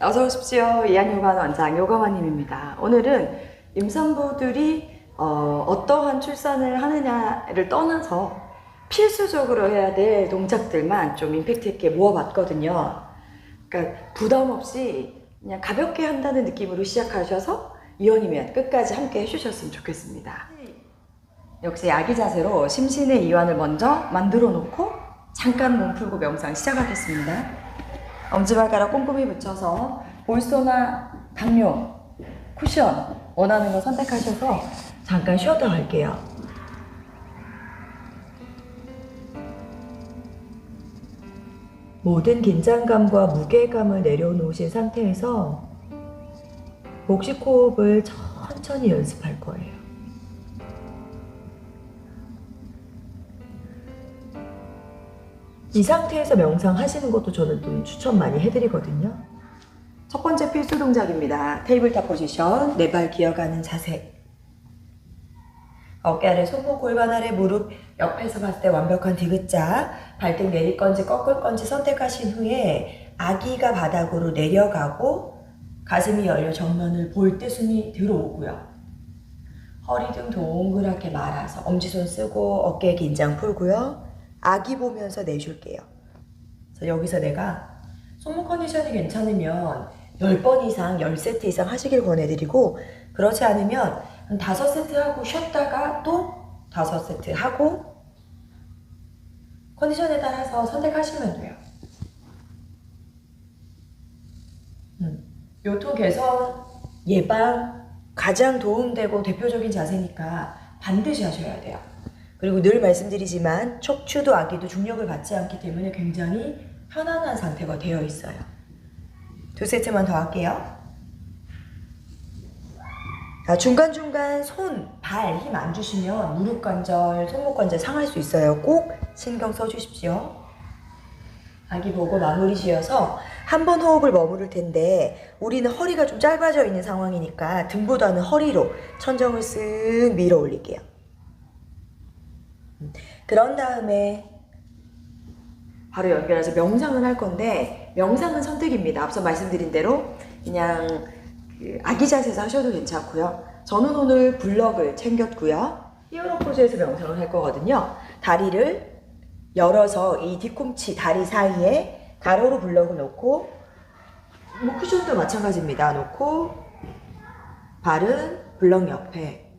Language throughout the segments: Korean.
어서 오십시오. 이한요가 원장 요가마님입니다. 오늘은 임산부들이 어, 떠한 출산을 하느냐를 떠나서 필수적으로 해야 될 동작들만 좀 임팩트 있게 모아봤거든요. 그러니까 부담 없이 그냥 가볍게 한다는 느낌으로 시작하셔서 이완이면 끝까지 함께 해주셨으면 좋겠습니다. 역시 아기 자세로 심신의 이완을 먼저 만들어 놓고 잠깐 몸 풀고 명상 시작하겠습니다. 엄지발가락 꼼꼼히 붙여서 볼소나 당뇨, 쿠션 원하는 거 선택하셔서 잠깐 쉬었다 갈게요. 모든 긴장감과 무게감을 내려놓으신 상태에서 복식 호흡을 천천히 연습할 거예요. 이 상태에서 명상하시는 것도 저는 좀 추천 많이 해드리거든요. 첫 번째 필수 동작입니다. 테이블탑 포지션, 네 발 기어가는 자세. 어깨 아래 손목 골반 아래 무릎 옆에서 봤을 때 완벽한 디귿자 발등 내릴 건지 꺾을 건지 선택하신 후에 아기가 바닥으로 내려가고 가슴이 열려 정면을 볼 때 숨이 들어오고요. 허리 등 동그랗게 말아서 엄지손 쓰고 어깨 긴장 풀고요. 아기 보면서 내줄게요. 그래서 여기서 내가 손목 컨디션이 괜찮으면 10번 이상, 10세트 이상 하시길 권해드리고 그렇지 않으면 한 5세트 하고 쉬었다가 또 5세트 하고 컨디션에 따라서 선택하시면 돼요. 음. 요통 개선, 예방 가장 도움되고 대표적인 자세니까 반드시 하셔야 돼요. 그리고 늘 말씀드리지만 척추도 아기도 중력을 받지 않기 때문에 굉장히 편안한 상태가 되어 있어요. 두 세트만 더 할게요. 아, 중간중간 손, 발 힘 안 주시면 무릎 관절, 손목 관절 상할 수 있어요. 꼭 신경 써 주십시오. 아기 보고 마무리 지어서 한 번 호흡을 머무를 텐데 우리는 허리가 좀 짧아져 있는 상황이니까 등보다는 허리로 천정을 쓱 밀어 올릴게요. 음, 그런 다음에 바로 연결해서 명상을 할 건데 명상은 선택입니다. 앞서 말씀드린 대로 그냥 그 아기 자세에서 하셔도 괜찮고요. 저는 오늘 블럭을 챙겼고요. 히어로 포즈에서 명상을 할 거거든요. 다리를 열어서 이 뒤꿈치 다리 사이에 가로로 블럭을 놓고 뭐 쿠션도 마찬가지입니다. 놓고 발은 블럭 옆에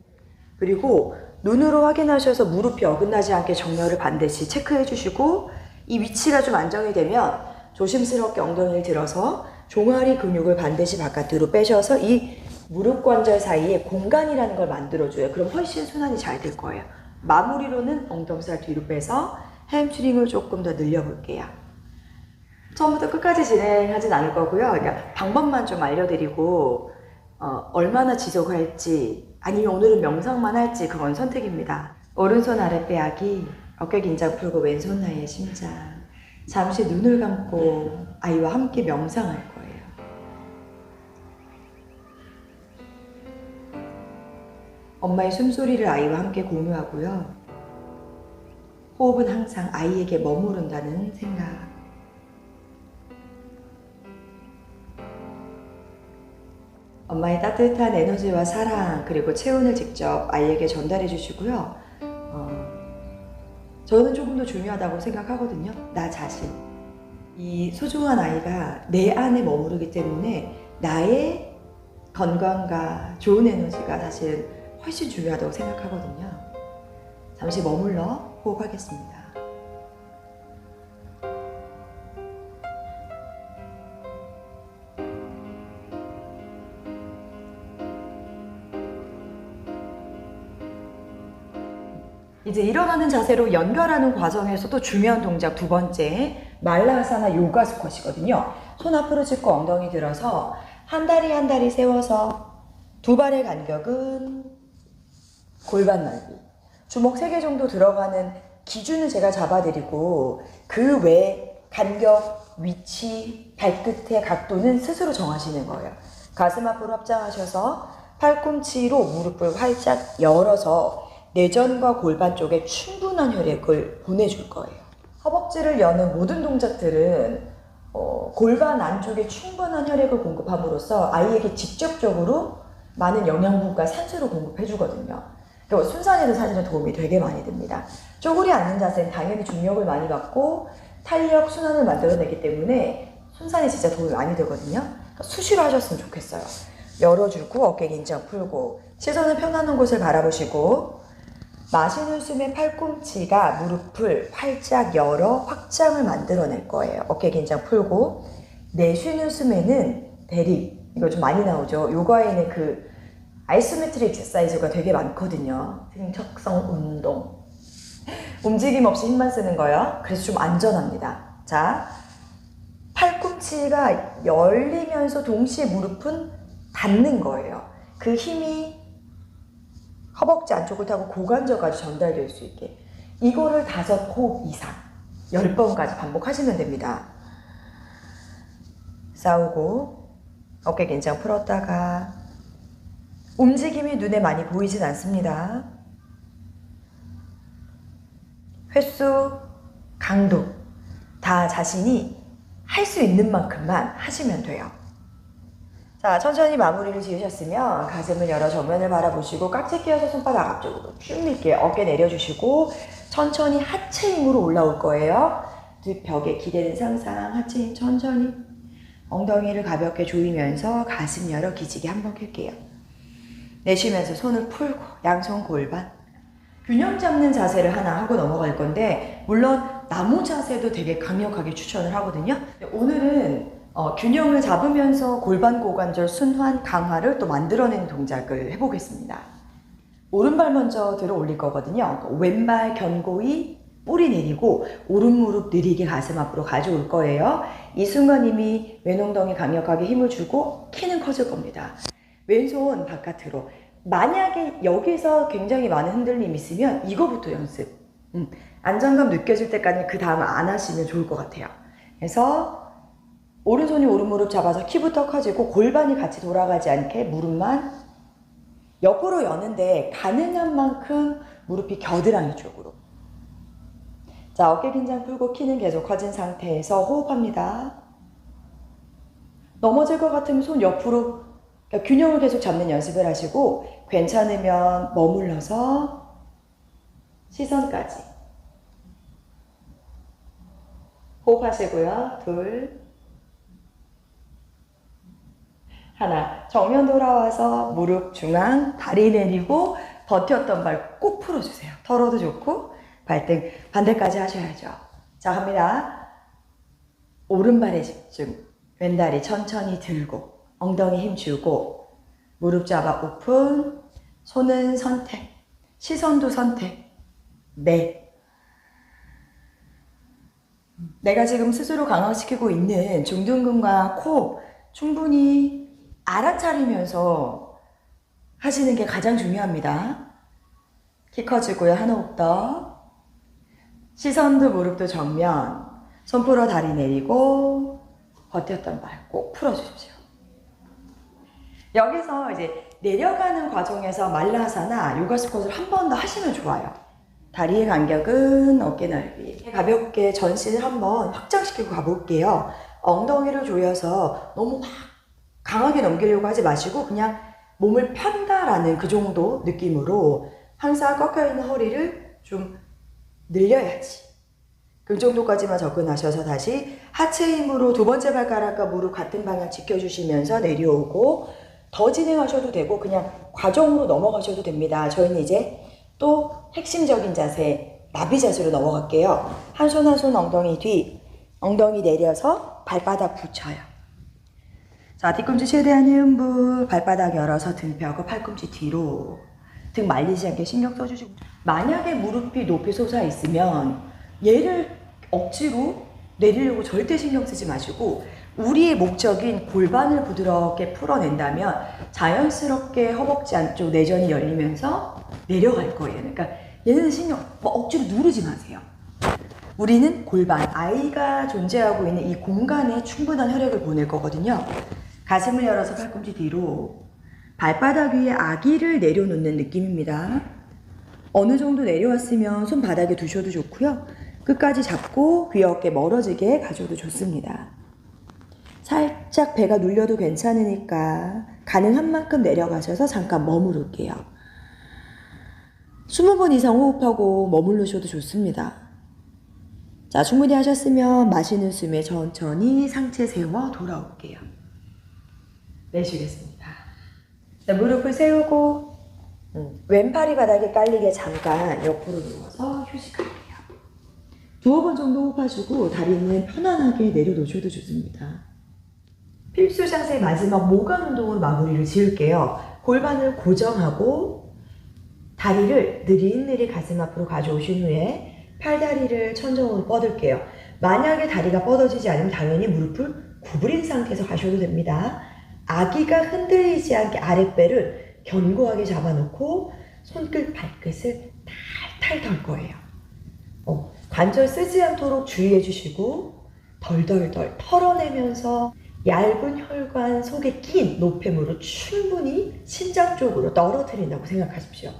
그리고 눈으로 확인하셔서 무릎이 어긋나지 않게 정렬을 반드시 체크해 주시고 이 위치가 좀 안정이 되면 조심스럽게 엉덩이를 들어서 종아리 근육을 반드시 바깥으로 빼셔서 이 무릎 관절 사이에 공간이라는 걸 만들어줘요. 그럼 훨씬 순환이 잘 될 거예요. 마무리로는 엉덩살 뒤로 빼서 햄스트링을 조금 더 늘려볼게요. 처음부터 끝까지 진행하진 않을 거고요. 그러니까 방법만 좀 알려드리고 어, 얼마나 지속할지 아니면 오늘은 명상만 할지 그건 선택입니다. 오른손 빼야기 어깨 긴장 풀고 왼손 나의 심장 잠시 눈을 감고 아이와 함께 명상할 거예요. 엄마의 숨소리를 아이와 함께 공유하고요. 호흡은 항상 아이에게 머무른다는 생각. 엄마의 따뜻한 에너지와 사랑 그리고 체온을 직접 아이에게 전달해 주시고요. 어, 저는 조금 더 중요하다고 생각하거든요. 나 자신. 이 소중한 아이가 내 안에 머무르기 때문에 나의 건강과 좋은 에너지가 사실 훨씬 중요하다고 생각하거든요. 잠시 머물러 호흡하겠습니다. 이제 일어나는 자세로 연결하는 과정에서도 중요한 동작 두 번째 말라하사나 요가 스쿼시거든요. 손 앞으로 짚고 엉덩이 들어서 한 다리 한 다리 세워서 두 발의 간격은 골반 넓이. 주먹 3개 정도 들어가는 기준은 제가 잡아드리고 그 외 간격, 위치, 발끝의 각도는 스스로 정하시는 거예요. 가슴 앞으로 합장하셔서 팔꿈치로 무릎을 활짝 열어서 내전과 골반 쪽에 충분한 혈액을 보내줄 거예요. 허벅지를 여는 모든 동작들은 어, 골반 안쪽에 충분한 혈액을 공급함으로써 아이에게 직접적으로 많은 영양분과 산소를 공급해 주거든요. 그리고 순산에도 사실은 도움이 되게 많이 됩니다. 쪼그리 앉는 자세는 당연히 중력을 많이 받고 탄력, 순환을 만들어내기 때문에 순산에 진짜 도움이 많이 되거든요. 그러니까 수시로 하셨으면 좋겠어요. 열어주고 어깨 긴장 풀고 시선을 편안한 곳을 바라보시고 마시는 숨에 팔꿈치가 무릎을 활짝 열어 확장을 만들어낼 거예요. 어깨 긴장 풀고 내쉬는 숨에는 대립 이거 좀 많이 나오죠. 요가에는 그 아이소메트릭 엑서사이즈가 되게 많거든요. 등척성 운동 움직임 없이 힘만 쓰는 거예요. 그래서 좀 안전합니다. 자, 팔꿈치가 열리면서 동시에 무릎은 닿는 거예요. 그 힘이 허벅지 안쪽을 타고 고관절까지 전달될 수 있게 이거를 다섯 호흡 이상 열 번까지 반복하시면 됩니다. 싸우고 어깨 긴장 풀었다가 움직임이 눈에 많이 보이진 않습니다. 횟수, 강도 다 자신이 할 수 있는 만큼만 하시면 돼요. 자, 천천히 마무리를 지으셨으면 가슴을 열어 정면을 바라보시고 깍지 끼워서 손바닥 앞쪽으로 쭉 밀게요. 어깨 내려주시고 천천히 하체 힘으로 올라올 거예요. 두 벽에 기대는 상상, 하체 힘 천천히 엉덩이를 가볍게 조이면서 가슴 열어 기지개 한번 켤게요. 내쉬면서 손을 풀고 양손 골반 균형 잡는 자세를 하나 하고 넘어갈 건데 물론 나무 자세도 되게 강력하게 추천을 하거든요. 오늘은 어, 균형을 잡으면서 골반 고관절 순환 강화를 또 만들어내는 동작을 해보겠습니다. 오른발 먼저 들어 올릴 거거든요. 왼발 견고히 뿌리 내리고 오른 무릎 느리게 가슴 앞으로 가져올 거예요. 이 순간 이미 왼엉덩이 강력하게 힘을 주고 키는 커질 겁니다. 왼손 바깥으로. 만약에 여기서 굉장히 많은 흔들림이 있으면 이거부터 연습. 음, 안정감 느껴질 때까지 그 다음 안 하시면 좋을 것 같아요. 그래서 오른손이 오른 무릎 잡아서 키부터 커지고 골반이 같이 돌아가지 않게 무릎만 옆으로 여는데 가능한 만큼 무릎이 겨드랑이 쪽으로. 자, 어깨 긴장 풀고 키는 계속 커진 상태에서 호흡합니다. 넘어질 것 같으면 손 옆으로 그러니까 균형을 계속 잡는 연습을 하시고 괜찮으면 머물러서 시선까지. 호흡하시고요. 둘. 하나. 정면 돌아와서 무릎 중앙, 다리 내리고 버텼던 발 꼭 풀어주세요. 털어도 좋고 발등 반대까지 하셔야죠. 자, 갑니다. 오른발에 집중. 왼다리 천천히 들고 엉덩이 힘 주고 무릎 잡아 오픈. 손은 선택. 시선도 선택. 네. 내가 지금 스스로 강화시키고 있는 중둔근과 코 충분히 알아차리면서 하시는 게 가장 중요합니다. 키 커지고요. 한 호흡 더. 시선도 무릎도 정면. 손 풀어 다리 내리고 버텼던 발 꼭 풀어주십시오. 여기서 이제 내려가는 과정에서 말라사나 요가 스쿼트를 한 번 더 하시면 좋아요. 다리의 간격은 어깨 넓이. 가볍게 전신을 한번 확장시키고 가볼게요. 엉덩이를 조여서 너무 막 강하게 넘기려고 하지 마시고 그냥 몸을 편다라는 그 정도 느낌으로 항상 꺾여있는 허리를 좀 늘려야지. 그 정도까지만 접근하셔서 다시 하체 힘으로 두 번째 발가락과 무릎 같은 방향 지켜주시면서 내려오고 더 진행하셔도 되고 그냥 과정으로 넘어가셔도 됩니다. 저희는 이제 또 핵심적인 자세, 나비 자세로 넘어갈게요. 한 손 한 손 엉덩이 뒤, 엉덩이 내려서 발바닥 붙여요. 자, 뒤꿈치 최대한 음부, 발바닥 열어서 등 펴고 팔꿈치 뒤로. 등 말리지 않게 신경 써주시고. 만약에 무릎이 높이 솟아 있으면 얘를 억지로 내리려고 절대 신경 쓰지 마시고 우리의 목적인 골반을 부드럽게 풀어낸다면 자연스럽게 허벅지 안쪽 내전이 열리면서 내려갈 거예요. 그러니까 얘는 신경 뭐 억지로 누르지 마세요. 우리는 골반, 아이가 존재하고 있는 이 공간에 충분한 혈액을 보낼 거거든요. 가슴을 열어서 팔꿈치 뒤로 발바닥 위에 아기를 내려놓는 느낌입니다. 어느 정도 내려왔으면 손 바닥에 두셔도 좋고요. 끝까지 잡고 귀 어깨 멀어지게 가져도 좋습니다. 살짝 배가 눌려도 괜찮으니까 가능한 만큼 내려가셔서 잠깐 머무를게요. 20번 이상 호흡하고 머무르셔도 좋습니다. 자, 충분히 하셨으면 마시는 숨에 천천히 상체 세워 돌아올게요. 내쉬겠습니다. 자, 무릎을 세우고 음, 왼팔이 바닥에 깔리게 잠깐 옆으로 누워서 휴식할게요. 두어 번 정도 호흡하시고 다리는 편안하게 내려놓으셔도 좋습니다. 필수 자세 마지막 모관 운동으로 마무리를 지을게요. 골반을 고정하고 다리를 느릿느릿 가슴 앞으로 가져오신 후에 팔다리를 천정으로 뻗을게요. 만약에 다리가 뻗어지지 않으면 당연히 무릎을 구부린 상태에서 가셔도 됩니다. 아기가 흔들리지 않게 아랫배를 견고하게 잡아놓고 손끝 발끝을 탈탈 덜 거예요. 어, 관절 쓰지 않도록 주의해 주시고 덜덜덜 털어내면서 얇은 혈관 속에 낀 노폐물을 충분히 심장 쪽으로 떨어뜨린다고 생각하십시오.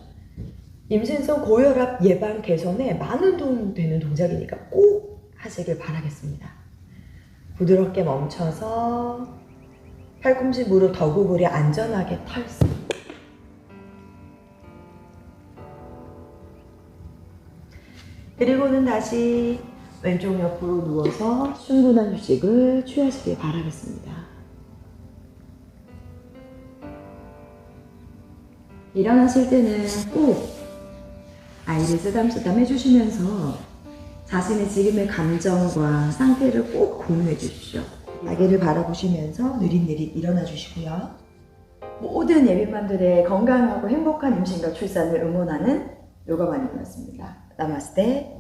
임신성 고혈압 예방 개선에 많은 도움 되는 동작이니까 꼭 하시길 바라겠습니다. 부드럽게 멈춰서 팔꿈치 무릎 덕구부리 안전하게 털습. 그리고는 다시 왼쪽 옆으로 누워서 충분한 휴식을 취하시길 바라겠습니다. 일어나실 때는 꼭 아이를 쓰담쓰담 해주시면서 자신의 지금의 감정과 상태를 꼭 공유해 주십시오. 아기를 바라보시면서 느릿느릿 일어나 주시고요. 모든 예비맘들의 건강하고 행복한 임신과 출산을 응원하는 요가만이었습니다. 나마스테.